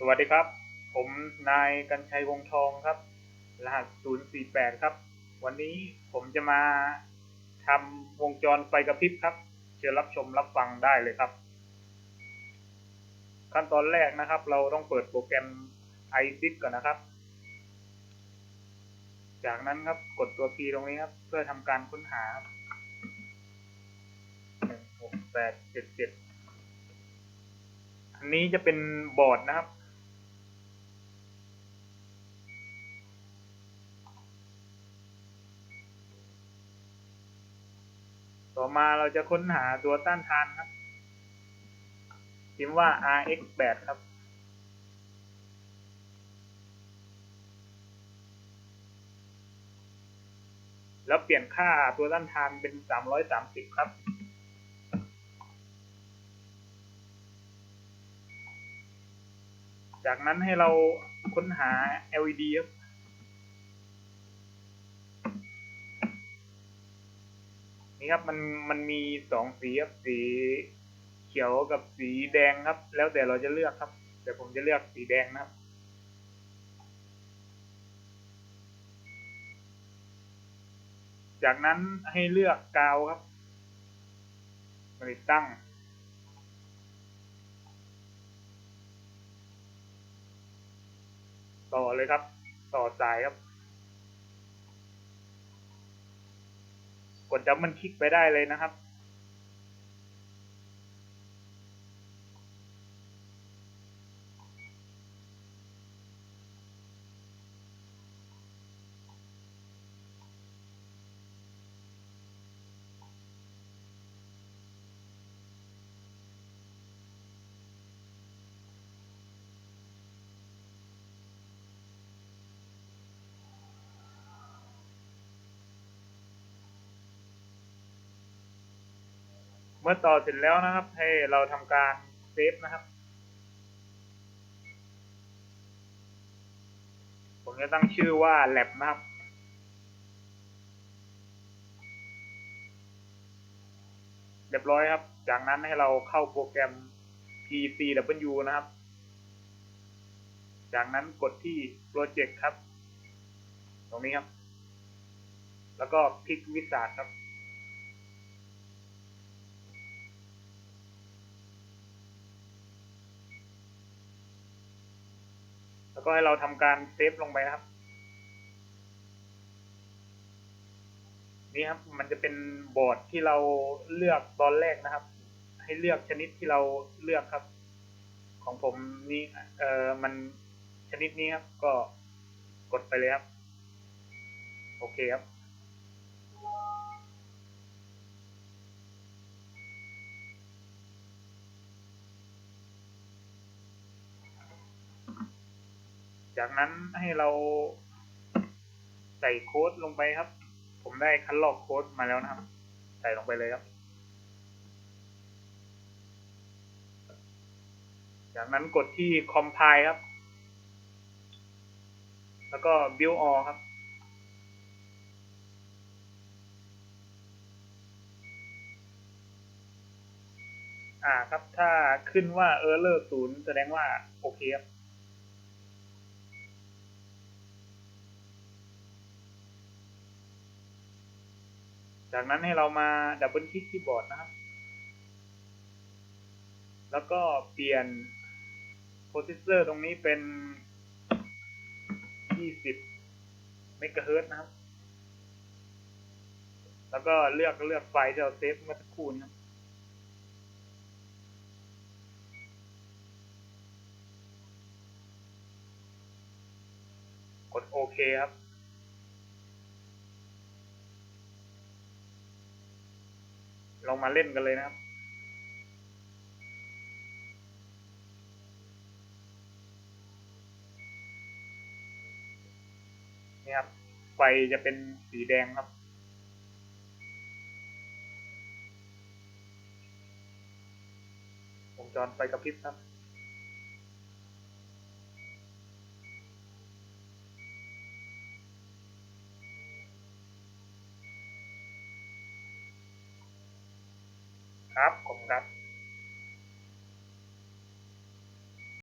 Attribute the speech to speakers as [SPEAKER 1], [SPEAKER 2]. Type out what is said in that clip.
[SPEAKER 1] สวัสดีครับ ผมนายกัญชัยวงทองครับ รหัส 048 ครับ วันนี้ผมจะมาทำวงจรไฟกระพริบครับ เชิญรับชมรับฟังได้เลยครับ ขั้นตอนแรกนะครับ เราต้องเปิดโปรแกรม iSIP ก่อนนะครับ จากนั้นครับกดตัว P ตรงนี้ครับ เพื่อทำการค้นหาหนึ่งหกแปดเจ็ดเจ็ดอันนี้จะเป็นบอร์ดนะครับ ต่อมาเราจะค้นหาตัวต้านทานครับ พิมพ์ว่า RX8 ครับ แล้วเปลี่ยนค่าตัวต้านทานเป็น 330 ครับจากนั้นให้เราค้นหา LED ครับ นี่ครับมันมันมีสองสีครับสีเขียวกับสีแดงครับ แล้วแต่เราจะเลือกครับ แต่ผมจะเลือกสีแดงนะครับจากนั้นให้เลือกกาวครับมาติดตั้ง ต่อเลยครับ ต่อสายครับ กดจับมันคลิกไปได้เลยนะครับ มื่อต่อเสร็จแล้วนะครับ ให้เราทำการเซฟนะครับ ผมจะตั้งชื่อว่า lab นะครับเรียบร้อยครับ จากนั้นให้เราเข้าโปรแกรม PCW นะครับ จากนั้นกดที่ Project ครับ ตรงนี้ครับ แล้วก็คลิกวิสาดครับ แล้ว ก็ให้เราทำการเซฟลงไปนะครับ นี่ครับมันจะเป็นบอร์ดที่เราเลือกตอนแรกนะครับ ให้เลือกชนิดที่เราเลือกครับ ของผมนี่เอ่อมันชนิดนี้ครับก็กดไปเลยครับ โอเคครับ จากนั้นให้เราใส่โค้ดลงไปครับ ผมได้คัดลอกโค้ดมาแล้วนะครับ ใส่ลงไปเลยครับ จากนั้นกดที่ compile ครับ แล้วก็ build all ครับอ่าครับถ้าขึ้นว่า error ศูนย์แสดงว่า โอเคครับ จากนั้นให้เรามาดับเบิลคลิกที่บอร์ดนะครับ แล้วก็เปลี่ยนโปรเซสเซอร์ตรงนี้เป็น 20 เมกะเฮิรตซ์นะครับ แล้วก็เลือกเลือกไฟล์ที่เราเซฟเมื่อสักครู่นะครับกดโอเคครับ ลองมาเล่นกันเลยนะครับ นี่ครับ ไฟจะเป็นสีแดงครับวงจรไฟกระพริบครับ ครับ ขอบคุณครับ